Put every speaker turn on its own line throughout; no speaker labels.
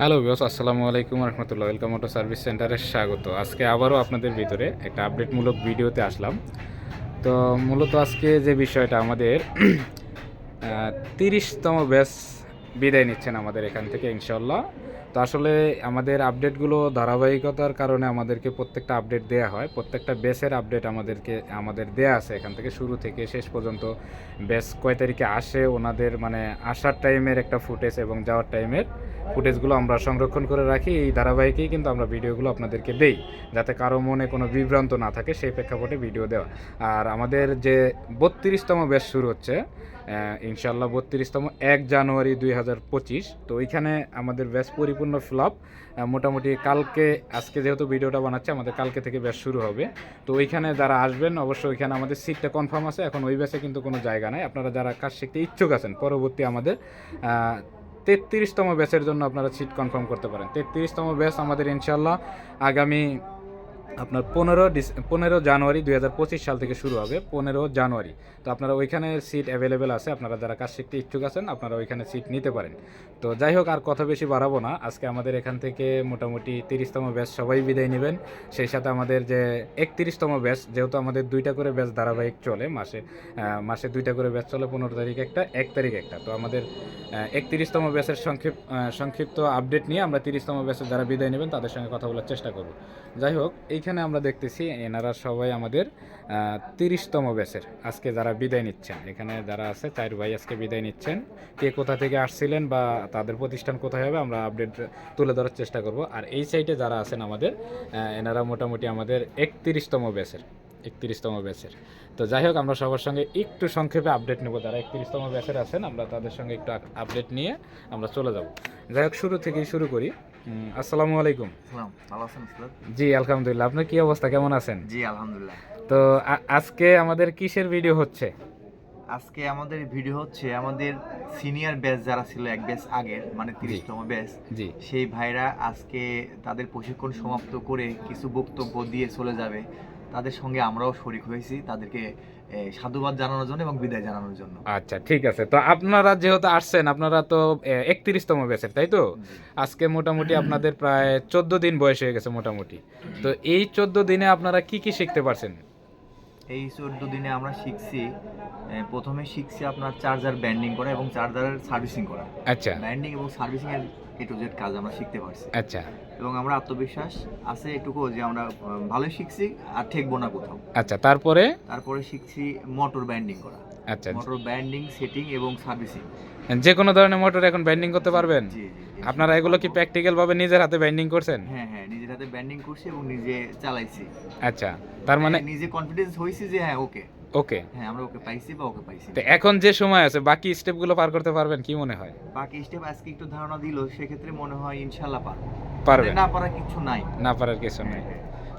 Hello বিয়স আসসালামু আলাইকুম রহমতুল্লাহ। ওয়েলকাম অটো সার্ভিস সেন্টারে স্বাগত। আজকে আবারও আপনাদের ভিতরে একটা আপডেটমূলক ভিডিওতে আসলাম। তো মূলত আজকে যে বিষয়টা আমাদের তিরিশতম ব্যাচ বিদায় নিচ্ছেন আমাদের এখান থেকে ইনশাল্লাহ তো আসলে আমাদের আপডেটগুলো ধারাবাহিকতার কারণে আমাদেরকে প্রত্যেকটা আপডেট দেওয়া হয়। প্রত্যেকটা বেসের আপডেট আমাদেরকে, আমাদের দেয়া আছে এখান থেকে শুরু থেকে শেষ পর্যন্ত। বেস কয় তারিখে আসে, ওনাদের মানে আসার টাইমের একটা ফুটেজ এবং যাওয়ার টাইমের ফুটেজগুলো আমরা সংরক্ষণ করে রাখি। এই ধারাবাহিকেই কিন্তু আমরা ভিডিওগুলো আপনাদেরকে দেই, যাতে কারও মনে কোনো বিভ্রান্ত না থাকে, সেই প্রেক্ষাপটে ভিডিও দেওয়া। আর আমাদের যে বত্রিশতম ব্যাচ শুরু হচ্ছে ইনশাল্লাহ বত্রিশতম এক জানুয়ারি দুই হাজার পঁচিশ তো ওইখানে আমাদের ব্যাচ পরিপূর্ণ ফ্লপ। মোটামুটি কালকে, আজকে যেহেতু ভিডিওটা বানাচ্ছে, আমাদের কালকে থেকে ব্যাচ শুরু হবে। তো ওইখানে যারা আসবেন, অবশ্যই ওইখানে আমাদের সিটটা কনফার্ম আছে। এখন ওই ব্যাচে কিন্তু কোনো জায়গা নাই। আপনারা যারা কাজ শিখতে ইচ্ছুক আছেন, পরবর্তী আমাদের তেত্রিশতম ব্যাচের জন্য আপনারা সিট কনফার্ম করতে পারেন। তেত্রিশতম ব্যাচ আমাদের ইনশাল্লাহ আগামী আপনার পনেরো ডিস পনেরো জানুয়ারি দুই হাজার পঁচিশ সাল থেকে শুরু হবে, পনেরো জানুয়ারি। তো আপনারা ওইখানে সিট অ্যাভেলেবেল আছে, আপনারা যারা কাজ শিখতে ইচ্ছুক আছেন, আপনারা ওইখানে সিট নিতে পারেন। তো যাই হোক, আর কথা বেশি বাড়াবো না। আজকে আমাদের এখান থেকে মোটামুটি তিরিশতম ব্যাচ সবাই বিদায় নেবেন। সেই সাথে আমাদের যে একত্রিশতম ব্যাচ, যেহেতু আমাদের দুইটা করে ব্যাচ ধারাবাহিক চলে, মাসে মাসে দুইটা করে ব্যাচ চলে, পনেরো তারিখ একটা, এক তারিখ একটা। তো আমাদের একত্রিশতম ব্যাচের সংক্ষিপ্ত সংক্ষিপ্ত আপডেট নিয়ে আমরা তিরিশতম ব্যাচের যারা বিদায় নেবেন, তাদের সঙ্গে কথা বলার চেষ্টা করব। যাই হোক এইখানে আমরা দেখতেছি এনারা সবাই আমাদের তিরিশতম ব্যাচের। আজকে যারা বিদায় নিচ্ছেন, এখানে যারা আছে চার ভাই আজকে বিদায় নিচ্ছেন। কে কোথা থেকে আসছিলেন বা তাদের প্রতিষ্ঠান কোথায় হবে আমরা আপডেট তুলে ধরার চেষ্টা করব। আর এই সাইডে যারা আছেন আমাদের এনারা মোটামুটি আমাদের একত্রিশতম ব্যাচের একত্রিশতম ব্যাচের। তো যাই হোক, আমরা সবার সঙ্গে একটু সংক্ষেপে আপডেট নেব। যারা একত্রিশতম ব্যাচের আছেন, আমরা তাদের সঙ্গে একটু আপডেট নিয়ে আমরা চলে যাব। যাই হোক, শুরু থেকেই শুরু করি। আসসালামু আলাইকুম। জি আলহামদুলিল্লাহ। আপনার কি অবস্থা? কেমন আছেন?
জি আলহামদুলিল্লাহ।
তো আজকে আমাদের কিসের ভিডিও হচ্ছে?
আজকে আমাদের ভিডিও হচ্ছে আমাদের সিনিয়র ব্যাচ যারা ছিল এক ব্যাচ আগের মানে তিরিশতম ব্যাচ
জি।
সেই ভাইরা আজকে তাদের প্রশিক্ষণ সমাপ্ত করে কিছু বক্তব্য দিয়ে চলে যাবে। তাদের সঙ্গে আমরাও শরিক হয়েছি তাদেরকে সাধুবাদ জানানোর জন্য এবং বিদায় জানানোর জন্য।
আচ্ছা ঠিক আছে। তো আপনারা যেহেতু আসছেন আপনারা তো একত্রিশতম ব্যাচের তাই তো? আজকে মোটামুটি আপনাদের প্রায় চোদ্দ দিন বয়স হয়ে গেছে মোটামুটি। তো এই চোদ্দ দিনে আপনারা কি কি শিখতে পারছেন?
এই চোদ্দ দিনে আমরা শিখছি প্রথমে শিখছি আপনার চার্জার ব্যান্ডিং করা এবং চার্জারের সার্ভিসিং করা।
আচ্ছা।
ব্যান্ডিং এবং সার্ভিসিং এর এ টু জেড কাজ আমরা শিখতে পারছি।
আচ্ছা।
এবং আমরা আত্মবিশ্বাস আছে এটুকু যে আমরা ভালোই শিখছি আর ঠেকবো না কোথাও।
আচ্ছা তারপরে?
তারপরে শিখছি মোটর ব্যান্ডিং করা।
আচ্ছা
মোটর ব্যান্ডিং সেটিং এবং সার্ভিসিং
যে কোনো ধরনের মোটর এখন ব্যান্ডিং করতে পারবেন। আপনারা এগুলো কি প্র্যাকটিক্যাল ভাবে নিজের হাতে ব্যান্ডিং করছেন?
হ্যাঁ হ্যাঁ নিজের হাতে ব্যান্ডিং করছি এবং নিজে চালাইছি।
আচ্ছা তার মানে
নিজে কনফিডেন্স হয়েছি যে হ্যাঁ ওকে
ওকে
হ্যাঁ আমরা ওকে পাইছি বা ওকে পাইছি
তো এখন যে সময় আছে বাকি স্টেপগুলো পার করতে পারবেন কি মনে হয়?
বাকি স্টেপ আজকে একটু ধারণা দিল সেক্ষেত্রে মনে হয় ইনশাল্লাহ পারব।
পারবেন।
না পারার কিছু নাই।
না পারার কিছু নেই।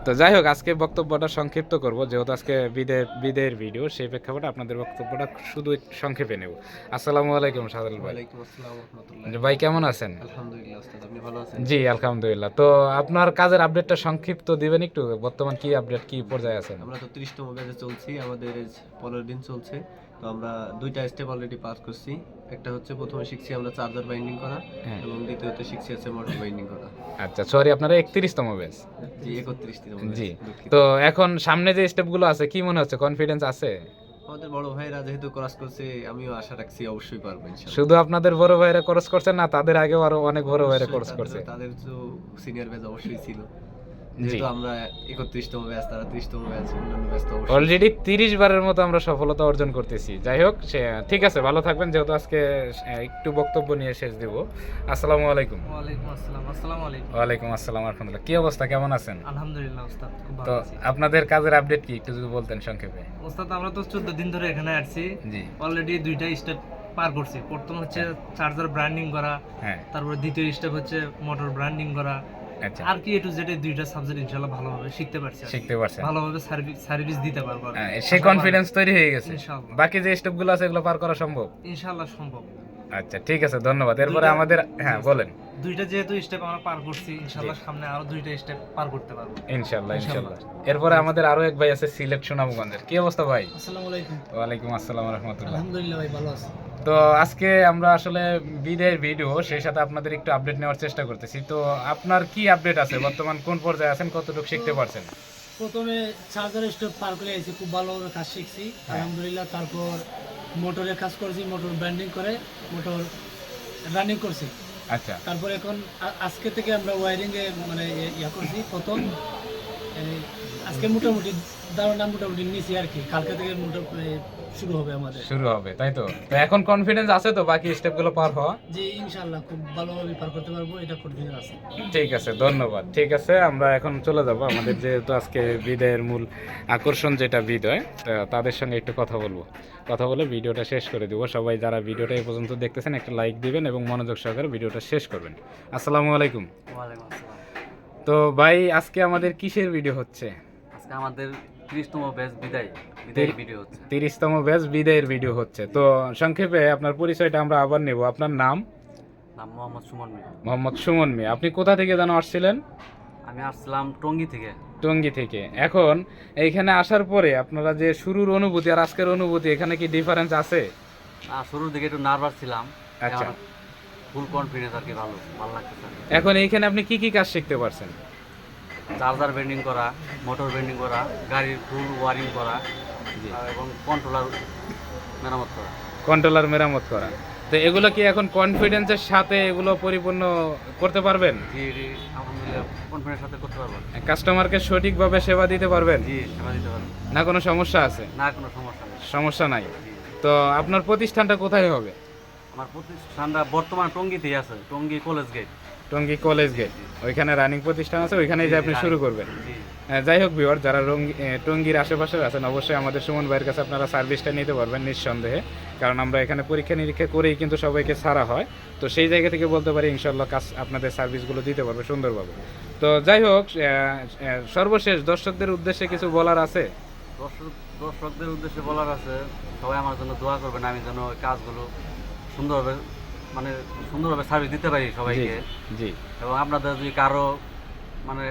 তো যাই হোক আজকে বক্তব্যটা সংক্ষিপ্ত করব। যেহেতু আজকে বিদের বিদের ভিডিও সেই প্রেক্ষাপটে আপনাদের বক্তব্যটা শুধু সংক্ষেপে নেব। আসসালামু আলাইকুম সাদুল ভাই।
ওয়ালাইকুম আসসালাম রহমতুল্লাহ।
ভাই কেমন আছেন?
আলহামদুলিল্লাহ আপনি ভালো আছেন?
জি আলহামদুলিল্লাহ। তো আপনার কাজের আপডেটটা সংক্ষিপ্ত দিবেন একটু? বর্তমান কি আপডেট কি পর্যায়ে আছেন?
আমরা তো ত্রিশতম ব্যাচে চলছি আমাদের পনেরো দিন চলছে। তো আমরা দুইটা স্টেপ অলরেডি পাস করছি। একটা হচ্ছে প্রথমে শিখছি আমরা চার্জার বাইন্ডিং করা
হ্যাঁ।
এবং দ্বিতীয়ত শিখছি আছে মোটর বাইন্ডিং করা।
আচ্ছা সরি আপনারা একত্রিশতম ব্যাচ
জি একত্রিশতম
জি। তো এখন সামনে যে স্টেপগুলো আছে কি মনে হচ্ছে? কনফিডেন্স আছে?
আমাদের বড় ভাইরা যেহেতু ক্রস করছে আমিও আশা রাখছি অবশ্যই পারব
শুধু আপনাদের বড় ভাইরা কোর্স করছে না তাদের আগেও আরও অনেক বড় ভাইরা কোর্স করছে।
তাদের তো সিনিয়র ব্যাচ অবশ্যই ছিল। যেহেতু আমরা একত্রিশতম ব্যাচ তারা ত্রিশতম ব্যাচ অন্যান্য ব্যাচ তো
অলরেডি তিরিশ বারের মতো আমরা সফলতা অর্জন করতেছি। যাই হোক সে ঠিক আছে ভালো থাকবেন যেহেতু আজকে একটু বক্তব্য নিয়ে শেষ দিব। আসসালামু আলাইকুম।
ওয়ালাইকুম আসসালাম আসসালামু আলাইকুম।
ওয়ালাইকুম আসসালাম রহমতুল্লাহ কি অবস্থা কেমন আছেন?
আলহামদুলিল্লাহ ওস্তাদ খুব
তো
ভালো আছি।
আপনাদের কাজের আপডেট কি? একটু যদি বলতেন সংক্ষেপে।
ওস্তাদ আমরা তো চোদ্দ দিন ধরে এখানে আসছি
জি।
অলরেডি দুইটা স্টেপ পার করছি। প্রথম হচ্ছে চার্জার ব্র্যান্ডিং করা
হ্যাঁ।
তারপরে দ্বিতীয় স্টেপ হচ্ছে মোটর ব্র্যান্ডিং করা। আর কি এ টু জেড দুইটা সাবজেক্ট ইনশাআল্লাহ ভালোভাবে শিখতে পারছি
শিখতে পারছেন।
ভালোভাবে সার্ভিস সার্ভিস দিতে পারব আর
হ্যাঁ, সে কনফিডেন্স তৈরি হয়ে গেছে।
ইনশাআল্লাহ।
বাকি যে স্টেপগুলো আছে এগুলো পার করা সম্ভব?
ইনশাআল্লাহ সম্ভব।
আচ্ছা ঠিক আছে ধন্যবাদ। এরপরে আমাদের হ্যাঁ বলেন।
দুইটা যেহেতু স্টেপ আমরা পার করছি ইনশাআল্লাহ সামনে আরও দুইটা স্টেপ পার করতে পারব।
ইনশাল্লাহ
ইনশাল্লাহ।
ইনশাল্লাহ এরপরে আমাদের আরও এক ভাই আছে সিলেট সুনামগঞ্জের। কি অবস্থা ভাই?
আসসালামু আলাইকুম।
ওয়ালাইকুম আসসালাম রহমতুল্লাহ।
আলহামদুলিল্লাহ ভাই ভালো আছি।
তো আজকে আমরা আসলে বিদায়ের ভিডিও সেই সাথে আপনাদের একটু আপডেট নেওয়ার চেষ্টা করতেছি। তো আপনার কি আপডেট আছে? বর্তমান কোন পর্যায়ে আছেন? কতটুকু শিখতে পারছেন?
প্রথমে চার্জার স্টোভ পার করে এসেছি খুব ভালোভাবে কাজ শিখছি। আলহামদুলিল্লাহ তারপর মোটরের কাজ করেছি মোটর ব্যান্ডিং করে মোটর রানিং করছি।
আচ্ছা।
তারপর এখন আজকে থেকে আমরা ওয়ারিংয়ে মানে ইয়ে- ইয়া করছি। প্রথম আজকে মোটামুটি ধারণা মোটামুটি আর কি। কালকে থেকে মোটামুটি শুরু হবে আমাদের।
শুরু হবে তাই তো? তো এখন কনফিডেন্স আছে তো বাকি স্টেপগুলো পার হওয়া?
যে ইনশাল্লাহ খুব ভালোভাবে পার করতে পারব এটা কনফিডেন্স আছে
ঠিক আছে ধন্যবাদ। ঠিক আছে আমরা এখন চলে যাব। আমাদের যেহেতু আজকে বিদায়ের মূল আকর্ষণ যেটা বিদয় তাদের সঙ্গে একটু কথা বলব। কথা বলে ভিডিওটা শেষ করে দিব। সবাই যারা ভিডিওটা এই পর্যন্ত দেখতেছেন একটা লাইক দিবেন এবং মনোযোগ সহকারে ভিডিওটা শেষ করবেন। আসসালামু আলাইকুম।
ওয়ালাইকুম আসসালাম।
তো ভাই আজকে আমাদের কিসের ভিডিও হচ্ছে?
আজকে আমাদের ত্রিশতম ব্যাচ বিদায় বিদায়
তির-
ভিডিও হচ্ছে।
তিরিশতম ব্যাচ বিদায়ের ভিডিও হচ্ছে। তো সংক্ষেপে আপনার পরিচয়টা আমরা আবার নেব। আপনার নাম?
নাম মোহাম্মদ সুমন মিয়া।
মোহাম্মদ সুমন মিয়া। আপনি কোথা থেকে যেন আসছিলেন?
আমি আসছিলাম টঙ্গী থেকে।
টঙ্গী থেকে। এখন এইখানে আসার পরে আপনারা যে শুরুর অনুভূতি আর আজকের অনুভূতি এখানে কি ডিফারেন্স আছে?
শুরুর দিকে একটু নার্ভাস ছিলাম।
আচ্ছা।
ফুল কনফিডেন্স আর কি ভালো ভালো লাগতেছে
এখন এইখানে আপনি কি কি কাজ শিখতে পারছেন?
চার্জার বেন্ডিং করা মোটর বেন্ডিং করা গাড়ির ফুল ওয়ারিং করা এবং কন্ট্রোলার মেরামত করা।
কন্ট্রোলার মেরামত করা। তো এগুলো কি এখন কনফিডেন্সের সাথে এগুলো পরিপূর্ণ করতে পারবেন?
জি জি আলহামদুলিল্লাহ সাথে করতে পারব।
কাস্টমারকে সঠিকভাবে সেবা দিতে পারবেন?
জি সেবা দিতে পারব।
না কোনো সমস্যা আছে?
না কোনো সমস্যা নেই।
সমস্যা নাই। তো আপনার প্রতিষ্ঠানটা কোথায় হবে?
আমার প্রতিষ্ঠানটা বর্তমান টঙ্গীতেই আছে Tongi college gate
Tongi college gate ওইখানে রানিং প্রতিষ্ঠান আছে ওইখানেই যে আপনি শুরু করবেন। হ্যাঁ, যাই হোক বিওর যারা টঙ্গীর আশেপাশে আছেন অবশ্যই আমাদের সুমন ভাইয়ের কাছে আপনারা সার্ভিসটা নিতে পারবেন নিঃসন্দেহে। কারণ আমরা এখানে পরীক্ষা নিরীক্ষা করেই কিন্তু সবাইকে ছাড়া হয়। তো সেই জায়গা থেকে বলতে পারি ইনশাল্লাহ কাজ আপনাদের সার্ভিসগুলো দিতে পারবে সুন্দরভাবে। তো যাই হোক সর্বশেষ দর্শকদের উদ্দেশ্যে কিছু বলার আছে?
দর্শক দর্শকদের উদ্দেশ্যে বলার আছে সবাই আমার জন্য দোয়া করবেন আমি যেন কাজগুলো সুন্দরভাবে মানে সুন্দরভাবে সার্ভিস দিতে পারি সবাইকে।
জি
এবং আপনাদের যদি কারও মানে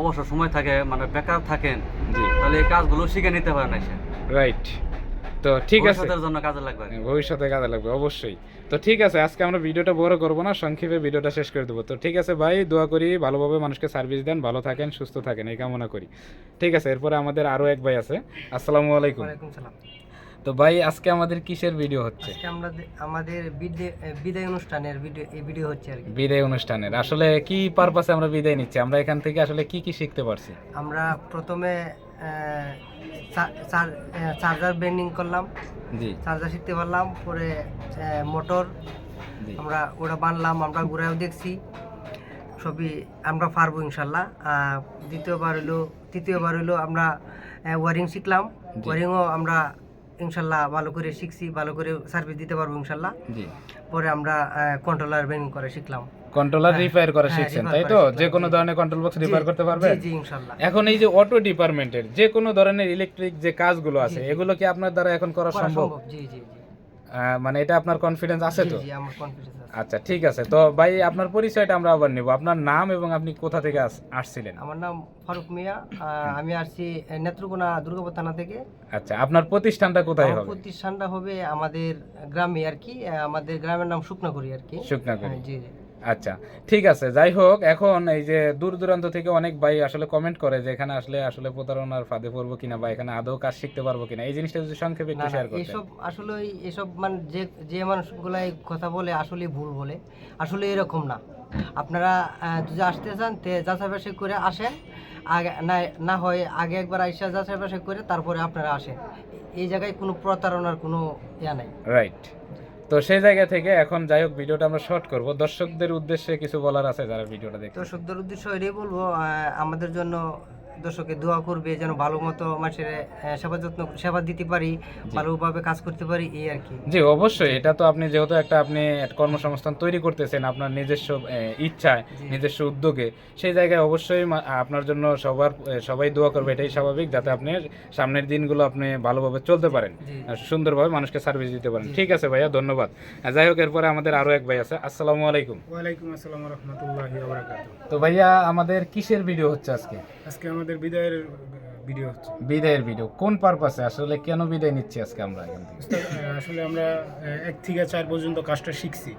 অবসর সময় থাকে মানে বেকার থাকেন
জি।
তাহলে এই কাজগুলো শিখে নিতে পারেন এসে।
রাইট তো ঠিক আছে।
ভবিষ্যতের জন্য কাজে লাগবে।
ভবিষ্যতে কাজে লাগবে অবশ্যই। তো ঠিক আছে আজকে আমরা ভিডিওটা বড় করব না সংক্ষেপে ভিডিওটা শেষ করে দেবো। তো ঠিক আছে ভাই দোয়া করি ভালোভাবে মানুষকে সার্ভিস দেন ভালো থাকেন সুস্থ থাকেন এই কামনা করি। ঠিক আছে এরপরে আমাদের আরও এক ভাই আছে। আসসালামু আলাইকুম।
ওয়ালাইকুম সালাম।
তো ভাই আজকে আমাদের কিসের ভিডিও হচ্ছে?
আজকে আমরা আমাদের বিদে- বিদায় অনুষ্ঠানের ভিডিও এই ভিডিও হচ্ছে আর কি।
বিদায় অনুষ্ঠানের। আসলে কি পারপাসে আমরা বিদায় নিচ্ছি? আমরা এখান থেকে আসলে কি কি শিখতে পারছি?
আমরা প্রথমে চার্জার বেন্ডিং করলাম।
জি।
চার্জার শিখতে পারলাম পরে মোটর আমরা ওটা বানলাম আমরা ঘুরেও দেখছি। সবই আমরা পারব ইনশাল্লাহ। দ্বিতীয়বার হলো তৃতীয়বার হলো আমরা ওয়ারিং শিখলাম। ওয়ারিংও আমরা ইনশাল্লাহ ভালো করে শিখছি ভালো করে সার্ভিস দিতে পারব ইনশাল্লাহ। পরে আমরা কন্ট্রোলার বেন্ডিং করে শিখলাম।
কন্ট্রোলার রিপেয়ার করা শিখছেন তাই তো? যে কোনো ধরনের কন্ট্রোল বক্স রিপেয়ার করতে পারবে
জি
এখন এই যে অটো ডিপার্টমেন্টের যে কোনো ধরনের ইলেকট্রিক যে কাজগুলো আছে। এগুলো কি আপনার দ্বারা এখন করা সম্ভব?
জি জি।
মানে এটা আপনার কনফিডেন্স আছে তো? আচ্ছা ঠিক আছে। তো ভাই আপনার পরিচয়টা আমরা আবার নেব। আপনার নাম এবং আপনি কোথা থেকে আসছিলেন?
আমার নাম ফারুক মিয়া। আমি আসছি নেত্রকোনা দুর্গাপুর থানা থেকে।
আচ্ছা আপনার প্রতিষ্ঠানটা কোথায় হবে?
প্রতিষ্ঠানটা হবে আমাদের গ্রামে আর কি। আমাদের গ্রামের নাম শুকনাগুড়ি আর কি।
শুকনাকুড়ি
হ্যাঁ, জি জি।
আচ্ছা ঠিক আছে যাই হোক এখন এই যে দূর দূরান্ত থেকে অনেক ভাই আসলে কমেন্ট করে যে এখানে আসলে আসলে প্রতারণার ফাঁদে পড়ব কিনা বা এখানে আদৌ কাজ শিখতে পারব কিনা এই জিনিসটা যদি সংক্ষেপে একটু শেয়ার করতেন।
এসব আসলে এসব মানে যে যে মানুষগুলো এই কথা বলে আসলে ভুল বলে আসলে এরকম না। আপনারা যদি আসতে চান তে যাচাই করে আসেন আগে না না হয় আগে একবার আইসা যাচাই করে তারপরে আপনারা আসেন। এই জায়গায় কোনো প্রতারণার কোনো ইয়া নাই।
রাইট তো সেই জায়গা থেকে এখন যাই হোক, ভিডিওটা আমরা শর্ট করব। দর্শকদের উদ্দেশ্যে কিছু বলার আছে যারা ভিডিওটা দেখতে
দর্শকদের উদ্দেশ্য এটাই বলব আমাদের জন্য দর্শকে দোয়া করবে যেন ভালো মতো মানুষের সেবা যত্ন সেবা দিতে পারি ভালোভাবে কাজ করতে পারি এই আর কি।
জি অবশ্যই। এটা তো আপনি যেহেতু একটা আপনি কর্মসংস্থান তৈরি করতেছেন আপনার নিজস্ব ইচ্ছায় নিজস্ব উদ্যোগে সেই জায়গায় অবশ্যই আপনার জন্য সবার সবাই দোয়া করবে। এটাই স্বাভাবিক যাতে আপনি সামনের দিনগুলো আপনি ভালোভাবে চলতে পারেন সুন্দরভাবে মানুষকে সার্ভিস দিতে পারেন। ঠিক আছে ভাইয়া ধন্যবাদ। যাই হোক এরপরে আমাদের আরও এক ভাই আছে। আসসালামু আলাইকুম।
ওয়ালাইকুম আসসালাম রহমতুল্লাহি
তো ভাইয়া আমাদের কিসের ভিডিও হচ্ছে আজকে?
আজকে আমাদের বিদায়ের ভিডিও হচ্ছে।
বিদায়ের ভিডিও কোন পারপাসে আসলে কেন বিদায় নিচ্ছি আজকে আমরা এখান থেকে?
আসলে আমরা এক থেকে চার পর্যন্ত কাজটা শিখছি।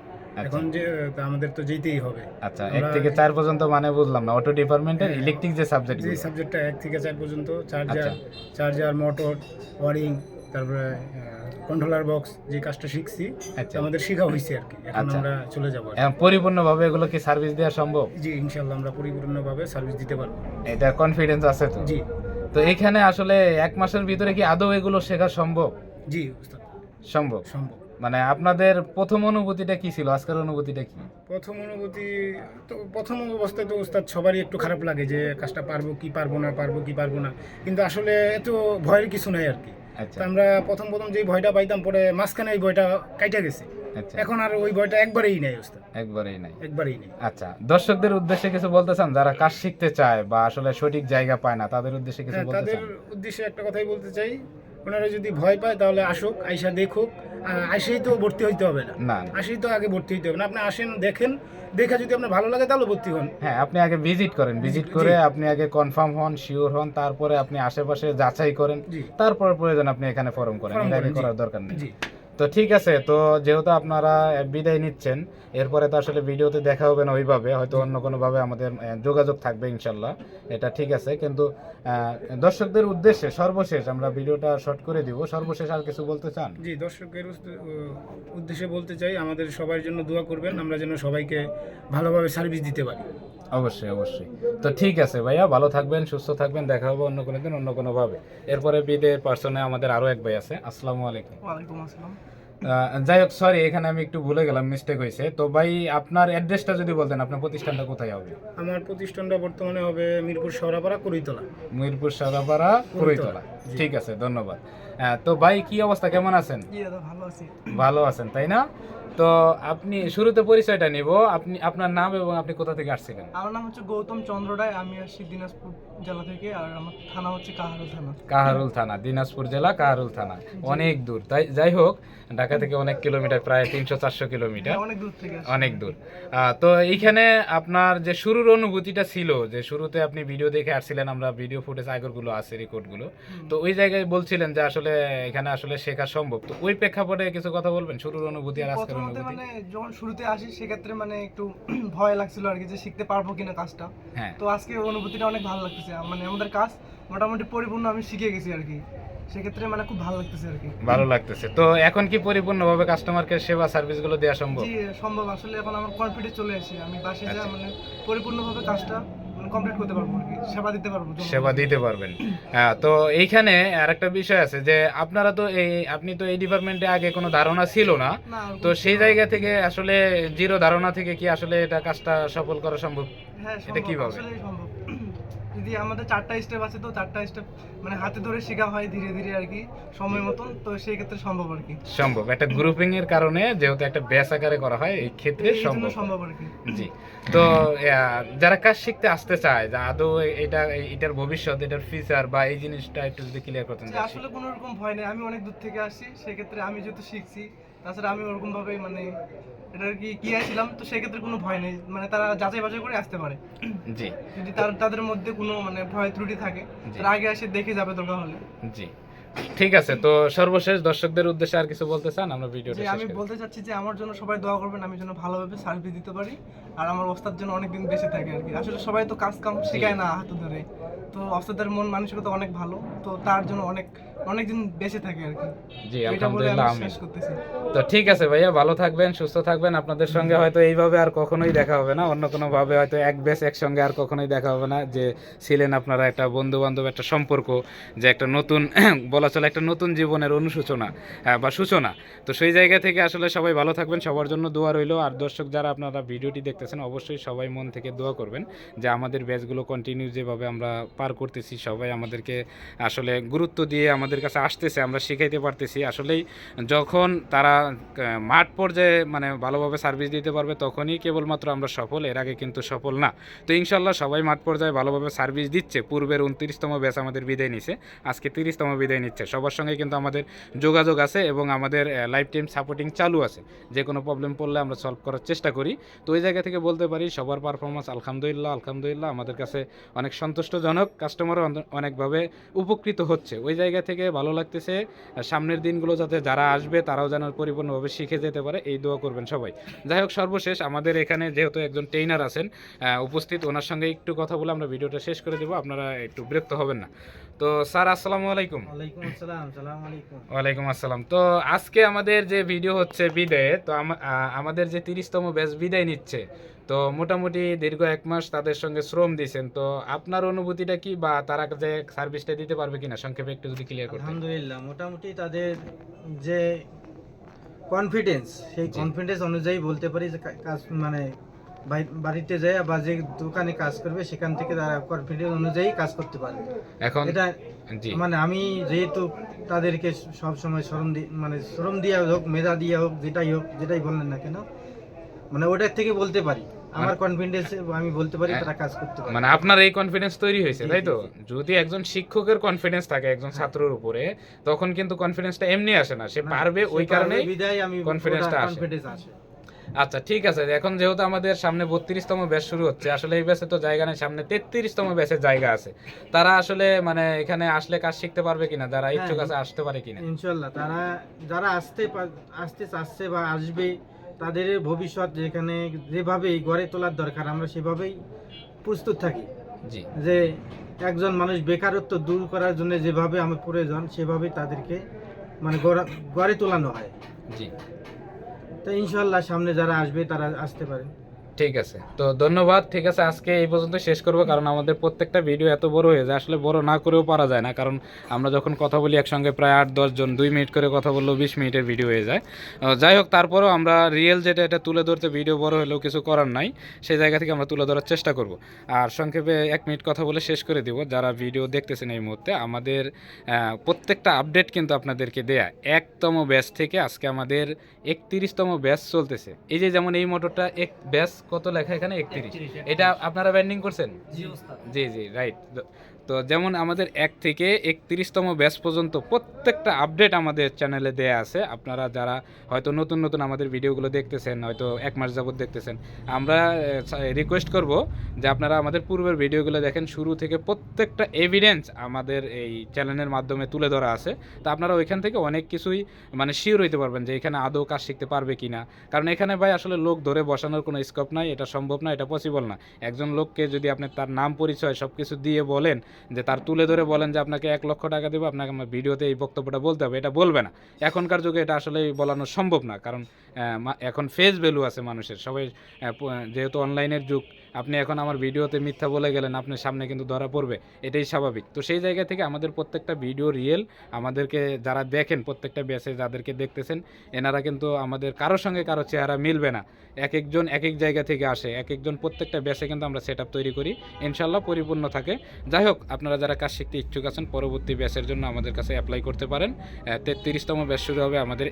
এখন যে আমাদের তো যেতেই হবে।
আচ্ছা এক থেকে চার পর্যন্ত মানে বুঝলাম না অটো ডিপার্টমেন্টের। ইলেকট্রিক যে সাবজেক্ট
যে সাবজেক্টটা এক থেকে চার পর্যন্ত চার্জার
আচ্ছা।
চার্জার মোটর ওয়ারিং তারপরে কন্ট্রোলার বক্স যে কাজটা শিখছি
আচ্ছা।
আমাদের শেখা হয়েছে আর কি। এখন
আচ্ছা।
আমরা চলে যাব।
এখন পরিপূর্ণভাবে এগুলো কি সার্ভিস দেওয়া সম্ভব?
জি ইনশাল্লাহ আমরা পরিপূর্ণভাবে সার্ভিস দিতে পারব।
এটা কনফিডেন্স আছে তো?
জি।
তো এখানে আসলে এক মাসের ভিতরে কি আদৌ এগুলো শেখা সম্ভব?
জি
সম্ভব?
সম্ভব।
মানে আপনাদের প্রথম অনুভূতিটা কি ছিল? আজকের অনুভূতিটা কি?
প্রথম অনুভূতি তো প্রথম অবস্থায় তো উস্তাদ সবারই একটু খারাপ লাগে যে কাজটা পারব কি পারব না পারব কি পারব না। কিন্তু আসলে এত ভয়ের কিছু নাই আর কি। তো আমরা প্রথম প্রথম যে ভয়টা পাইতাম পরে মাঝখানে ওই ভয়টা কাইটা গেছে।
আচ্ছা।
এখন আর ওই ভয়টা একবারেই নাই ওস্তাদ।
একবারেই নাই।
একবারেই নাই।
আচ্ছা দর্শকদের উদ্দেশ্যে কিছু বলতে চান? যারা কাজ শিখতে চায় বা আসলে সঠিক জায়গা পায় না তাদের উদ্দেশ্যে কিছু বলতে চান?
তাদের উদ্দেশ্যে একটা কথাই বলতে চাই ওনারা যদি ভয় পায় তাহলে আসুক আইসা দেখুক। আসেই তো ভর্তি হইতে হবে না। আসেই তো আগে ভর্তি হইতে হবে না। আপনি আসেন দেখেন দেখে যদি আপনার ভালো লাগে তাহলে ভর্তি হন।
হ্যাঁ আপনি আগে ভিজিট করেন। ভিজিট করে আপনি আগে কনফার্ম হন শিওর হন তারপরে আপনি আশেপাশে যাচাই করেন। তারপর প্রয়োজন আপনি এখানে ফর্ম করেন।
এটা
করার দরকার নেই। তো ঠিক আছে তো যেহেতু আপনারা বিদায় নিচ্ছেন এরপরে তো আসলে ভিডিওতে দেখা হবে না ওইভাবে হয়তো অন্য কোনোভাবে আমাদের যোগাযোগ থাকবে ইনশাল্লাহ এটা ঠিক আছে কিন্তু দর্শকদের উদ্দেশ্যে সর্বশেষ আমরা ভিডিওটা শর্ট করে দিব সর্বশেষ আর কিছু বলতে চান?
জি দর্শকের উদ্দেশ্যে বলতে চাই আমাদের সবার জন্য দোয়া করবেন আমরা যেন সবাইকে ভালোভাবে সার্ভিস দিতে পারি।
অবশ্যই অবশ্যই তো ঠিক আছে ভাইয়া ভালো থাকবেন সুস্থ থাকবেন দেখা হবে অন্য কোনো দিন অন্য কোনোভাবে। এরপরে বিদের পার্সনে আমাদের আরও এক ভাই আছে আসসালামু আলাইকুম।
ওয়ালাইকুম আসসালাম।
যাই হোক সরি এখানে আমি একটু ভুলে গেলাম মিস্টেক হয়েছে। তো ভাই আপনার অ্যাড্রেসটা যদি বলতেন আপনার প্রতিষ্ঠানটা কোথায় হবে?
আমার প্রতিষ্ঠানটা বর্তমানে হবে মিরপুর সরাপাড়া কুড়িতলা
মিরপুর সরাপাড়া কুড়িতলা। ঠিক আছে ধন্যবাদ। হ্যাঁ তো ভাই কি অবস্থা? কেমন আছেন?
জি দাদা ভালো আছি।
ভালো আছেন তাই না? তো আপনি শুরুতে পরিচয়টা নিব। আপনি আপনার নাম এবং আপনি কোথা থেকে আসছিলেন?
আমার নাম হচ্ছে গৌতম চন্দ্র রায়। আমি আসছি দিনাজপুর জেলা থেকে আর আমার থানা হচ্ছে কাহারুল থানা।
কাহারুল থানা দিনাজপুর জেলা কাহারুল থানা। অনেক দূর। তাই যাই হোক ঢাকা থেকে অনেক কিলোমিটার প্রায় তিনশো চারশো কিলোমিটার।
হ্যাঁ, অনেক দূর থেকে
অনেক দূর। তো এইখানে আপনার যে শুরুর অনুভূতিটা ছিল যে শুরুতে আপনি ভিডিও দেখে আসছিলেন আমরা ভিডিও ফুটেজ আগরগুলো আছে রেকর্ডগুলো। তো ওই জায়গায় বলছিলেন যে আসলে এখানে আসলে শেখা সম্ভব। তো ওই প্রেক্ষাপটে কিছু কথা বলবেন? শুরুর অনুভূতি আর আজকের অনুভূতি
মানে যখন শুরুতে আসি সেক্ষেত্রে মানে একটু ভয় লাগছিল আর কি যে শিখতে পারব কিনা কাজটা।
হ্যাঁ।
তো আজকে অনুভূতিটা অনেক ভালো লাগতেছে। মানে আমাদের কাজ মোটামুটি পরিপূর্ণ আমি শিখে গেছি আর কি। সেক্ষেত্রে মানে খুব ভালো লাগতেছে আর কি।
ভালো লাগতেছে। তো এখন কি পরিপূর্ণভাবে কাস্টমারকে সেবা সার্ভিসগুলো দেওয়া সম্ভব?
জি সম্ভব। আসলে এখন আমার কনফিডেন্স চলে আসে। আমি বাসে যা
আচ্ছা।
মানে পরিপূর্ণভাবে কাজটা কমপ্লিট করতে পারব আর কি সেবা দিতে পারব
সেবা দিতে পারবেন। হ্যাঁ তো এইখানে আরেকটা বিষয় আছে যে আপনারা তো এই আপনি তো এই ডিপার্টমেন্টে আগে কোনো ধারণা ছিল না। তো সেই জায়গা থেকে আসলে জিরো ধারণা থেকে কি আসলে এটা কাজটা সফল করা সম্ভব?
হ্যাঁ
এটা কীভাবে?
সম্ভব। যদি আমাদের চারটা স্টেপ আছে তো চারটা স্টেপ মানে হাতে ধরে শেখা হয় ধীরে ধীরে আর কি সময় মতন তো সেই ক্ষেত্রে সম্ভব আর কি।
সম্ভব। একটা গ্রুপিং এর কারণে যেহেতু একটা ব্যাস আকারে করা হয় এই ক্ষেত্রে সম্ভব।
সম্ভব আর কি।
জি। তো যারা কাজ শিখতে আসতে চায় যে আদৌ এটা এটার ভবিষ্যৎ এটার ফিচার বা এই জিনিসটা একটু যদি ক্লিয়ার করতেন
আসলে কোনো রকম ভয় নেই। আমি অনেক দূর থেকে আসছি সেক্ষেত্রে আমি যেহেতু শিখছি তাছাড়া আমি ওরকম ভাবে মানে এটা আর কি কি ছিলাম তো সেক্ষেত্রে কোনো ভয় নেই। মানে তারা যাচাই বাছাই করে আসতে পারে।
জি।
যদি তার তাদের মধ্যে কোনো মানে ভয় ত্রুটি থাকে তারা আগে এসে দেখে যাবে দরকার হলে
জি। ঠিক আছে তো সর্বশেষ দর্শকদের উদ্দেশ্যে আর কিছু বলতে চান? আমরা ভিডিওটা
আমি বলতে চাচ্ছি যে আমার জন্য সবাই দোয়া করবেন আমি যেন ভালোভাবে সার্ভিস দিতে পারি আর আমার ওস্তাদ যেন অনেকদিন বেঁচে থাকে আর কি। আসলে সবাই তো কাজ কাম শেখায় না হাতে ধরে। তো ওস্তাদের মন মানসিকতা অনেক ভালো তো তার জন্য অনেক অনেকদিন বেঁচে থাকে আর কি।
জি আলহামদুলিল্লাহ
আমি
তো ঠিক আছে ভাইয়া ভালো থাকবেন সুস্থ থাকবেন। আপনাদের সঙ্গে হয়তো এইভাবে আর কখনোই দেখা হবে না। অন্য কোনো ভাবে হয়তো এক বেশ একসঙ্গে আর কখনোই দেখা হবে না। যে ছিলেন আপনারা একটা বন্ধু বান্ধব একটা সম্পর্ক যে একটা নতুন বলা চলে একটা নতুন জীবনের অনুসূচনা বা সূচনা। তো সেই জায়গা থেকে আসলে সবাই ভালো থাকবেন, সবার জন্য দোয়া রইল। আর দর্শক যারা আপনারা ভিডিওটি দেখতেছেন, অবশ্যই সবাই মন থেকে দোয়া করবেন যে আমাদের ব্যাচগুলো কন্টিনিউ যেভাবে আমরা পার করতেছি, সবাই আমাদেরকে আসলে গুরুত্ব দিয়ে আমাদের কাছে আসতেছে, আমরা শিখাইতে পারতেছি। আসলেই যখন তারা মাঠ পর্যায়ে মানে ভালোভাবে সার্ভিস দিতে পারবে, তখনই কেবলমাত্র আমরা সফল, এর আগে কিন্তু সফল না। তো ইনশাল্লাহ সবাই মাঠ পর্যায়ে ভালোভাবে সার্ভিস দিচ্ছে। পূর্বের উনত্রিশতম ব্যাচ আমাদের বিদায় নিছে। আজকে তিরিশতম বিদায় নিচ্ছে। নিচ্ছে সবার সঙ্গে কিন্তু আমাদের যোগাযোগ আছে এবং আমাদের লাইফ টাইম সাপোর্টিং চালু আছে। যে কোনো প্রবলেম পড়লে আমরা সলভ করার চেষ্টা করি। তো ওই জায়গা থেকে বলতে পারি, সবার পারফরমেন্স আলহামদুলিল্লাহ আলহামদুলিল্লাহ। আমাদের কাছে অনেক সন্তুষ্টজনক। কাস্টমারও অনেকভাবে উপকৃত হচ্ছে। ওই জায়গা থেকে ভালো লাগতেছে সামনের দিনগুলো যাতে যারা আসবে, তারাও যেন পরিপূর্ণভাবে শিখে যেতে পারে। এই দোয়া করবেন সবাই। যাই হোক, সর্বশেষ আমাদের এখানে যেহেতু একজন ট্রেনার আছেন উপস্থিত, ওনার সঙ্গে একটু কথা বলে আমরা ভিডিওটা শেষ করে দেবো। আপনারা একটু বিরক্ত হবেন না। তো স্যার, আসসালামু আলাইকুম।
ওয়ালাইকুম আসসালাম।
তো আজকে আমাদের যে ভিডিও হচ্ছে বিদায়ে তো আমাদের যে তিরিশতম ব্যাচ বিদায় নিচ্ছে তো মোটামুটি দীর্ঘ এক মাস তাদের সঙ্গে শ্রম দিয়েছেন তো আপনার অনুভূতিটা কি বা তারা যে সার্ভিসটা দিতে পারবে কিনা? সংক্ষেপে একটু যদি ক্লিয়ার করতে
আলহামদুলিল্লাহ মোটামুটি তাদের যে কনফিডেন্স সেই কনফিডেন্স অনুযায়ী বলতে পারি যে কাজ মানে বাড়িতে যায় বা যে দোকানে কাজ করবে সেখান থেকে তারা কনফিডেন্স অনুযায়ী কাজ করতে পারবে।
এখন
এটা মানে আমি যেহেতু তাদেরকে সব সময় শ্রম মানে শ্রম দিয়া হোক মেধা দিয়া হোক যেটাই হোক যেটাই বললেন না কেন মানে ওটার থেকে বলতে পারি। আমার কনফিডেন্স আমি বলতে পারি তারা কাজ করতে পারে
মানে আপনার এই কনফিডেন্স তৈরি হয়েছে তাই তো? যদি একজন শিক্ষকের কনফিডেন্স থাকে একজন ছাত্রের উপরে তখন কিন্তু কনফিডেন্সটা এমনি আসে না। সে পারবে ওই কারণেই
বিদায় আমি
confidence টা আসে। আচ্ছা ঠিক আছে এখন যেহেতু আমাদের সামনে বত্রিশতম ব্যাচ শুরু হচ্ছে আসলে এই ব্যাচে তো জায়গা নেই সামনে তেত্রিশতম ব্যাচের জায়গা আছে। তারা আসলে মানে এখানে আসলে কাজ শিখতে পারবে কিনা যারা ইচ্ছুক
হ্যাঁ।
আছে আসতে পারে কিনা?
ইনশাল্লাহ তারা যারা আসতে আসতে চাচ্ছে বা আসবে তাদের ভবিষ্যৎ যেখানে যেভাবে গড়ে তোলার দরকার আমরা সেভাবেই প্রস্তুত থাকি।
জি।
যে একজন মানুষ বেকারত্ব দূর করার জন্য যেভাবে আমার প্রয়োজন সেভাবেই তাদেরকে মানে গড়ে তোলানো হয়।
জি।
তো ইনশাল্লাহ সামনে যারা আসবে তারা আসতে পারে।
ঠিক আছে। তো ধন্যবাদ, ঠিক আছে, আজকে এই পর্যন্ত শেষ করব, কারণ আমাদের প্রত্যেকটা ভিডিও এত বড় হয়ে যায়, আসলে বড় না করেও পারা যায় না, কারণ আমরা যখন কথা বলি একসঙ্গে প্রায় আট, দশ জন, দুই মিনিট করে কথা বললেও বিশ মিনিটের ভিডিও হয়ে যায়। যাই হোক, তারপরেও আমরা রিয়েল যেটা, এটা তুলে ধরতে ভিডিও বড় হলেও কিছু করার নাই, সেই জায়গা থেকে আমরা তুলে ধরার চেষ্টা করব। আর সংক্ষেপে এক মিনিট কথা বলে শেষ করে দিব, যারা ভিডিও দেখতেছেন এই মুহূর্তে, আমাদের প্রত্যেকটা আপডেট কিন্তু আপনাদেরকে দেয়া, একতম ব্যাচ থেকে আজকে আমাদের একত্রিশতম ব্যাচ চলতেছে। এই যে যেমন এই মোটরটা এক ব্যাচ কত লেখা এখানে? একত্রিশ। এটা আপনারা ব্যান্ডিং করছেন? জি জি রাইট তো যেমন আমাদের এক থেকে একত্রিশতম ব্যাচ পর্যন্ত প্রত্যেকটা আপডেট আমাদের চ্যানেলে দেয়া আছে। আপনারা যারা হয়তো নতুন নতুন আমাদের ভিডিওগুলো দেখতেছেন, হয়তো এক মাস যাবত দেখতেছেন, আমরা রিকোয়েস্ট করব যে আপনারা আমাদের পূর্বের ভিডিওগুলো দেখেন। শুরু থেকে প্রত্যেকটা এভিডেন্স আমাদের এই চ্যানেলের মাধ্যমে তুলে ধরা আছে। তা আপনারা ওইখান থেকে অনেক কিছুই মানে শিওর হইতে পারবেন যে এখানে আদৌ কাজ শিখতে পারবে কি না কারণ এখানে ভাই আসলে লোক ধরে বসানোর কোনো স্কোপ নাই, এটা সম্ভব না, এটা পসিবল না। একজন লোককে যদি আপনি তার নাম, পরিচয় সব কিছু দিয়ে বলেন যে তার তুলে ধরে বলেন যে আপনাকে এক লক্ষ টাকা দেবো, আপনাকে আমার ভিডিওতে এই বক্তব্যটা বলতে হবে। এটা বলবে না। এখনকার যুগে এটা আসলে বলানো সম্ভব না। কারণ এখন ফেস ভ্যালু আছে মানুষের। সবাই যেহেতু অনলাইনের যুগ আপনি এখন আমার ভিডিওতে মিথ্যা বলে গেলেন, আপনার সামনে কিন্তু ধরা পড়বে। এটাই স্বাভাবিক। তো সেই জায়গা থেকে আমাদের প্রত্যেকটা ভিডিও রিয়েল, আমাদেরকে যারা দেখেন, প্রত্যেকটা ব্যাচে যাদেরকে দেখতেছেন, এনারা কিন্তু আমাদের কারোর সঙ্গে কারও চেহারা মিলবে না। এক একজন এক এক জায়গা থেকে আসে, এক একজন প্রত্যেকটা ব্যাচে কিন্তু আমরা সেট তৈরি করি। ইনশাল্লাহ পরিপূর্ণ থাকে। যাই হোক, আপনারা যারা কাজ শিখতে ইচ্ছুক আছেন, পরবর্তী ব্যাচের জন্য আমাদের কাছে অ্যাপ্লাই করতে পারেন। তেত্রিশতম ব্যাচ শুরু হবে আমাদের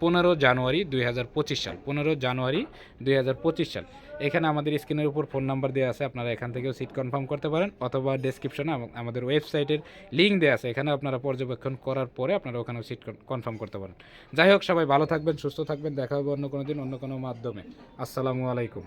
পনেরো জানুয়ারি দুই হাজার পঁচিশ সাল। পনেরো জানুয়ারি দুই হাজার পঁচিশ সাল। এখানে আমাদের স্ক্রিনের উপর ফোন নাম্বার দেওয়া আছে, আপনারা এখান থেকেও সিট কনফার্ম করতে পারেন, অথবা ডেসক্রিপশনে আমাদের ওয়েবসাইটের লিঙ্ক দেওয়া আছে এখানে আপনারা পর্যবেক্ষণ করার পরে আপনারা ওখানেও সিট কনফার্ম করতে পারেন। যাই হোক, সবাই ভালো থাকবেন, সুস্থ থাকবেন, দেখা হবে অন্য কোনো দিন অন্য কোনো মাধ্যমে। আসসালামু আলাইকুম।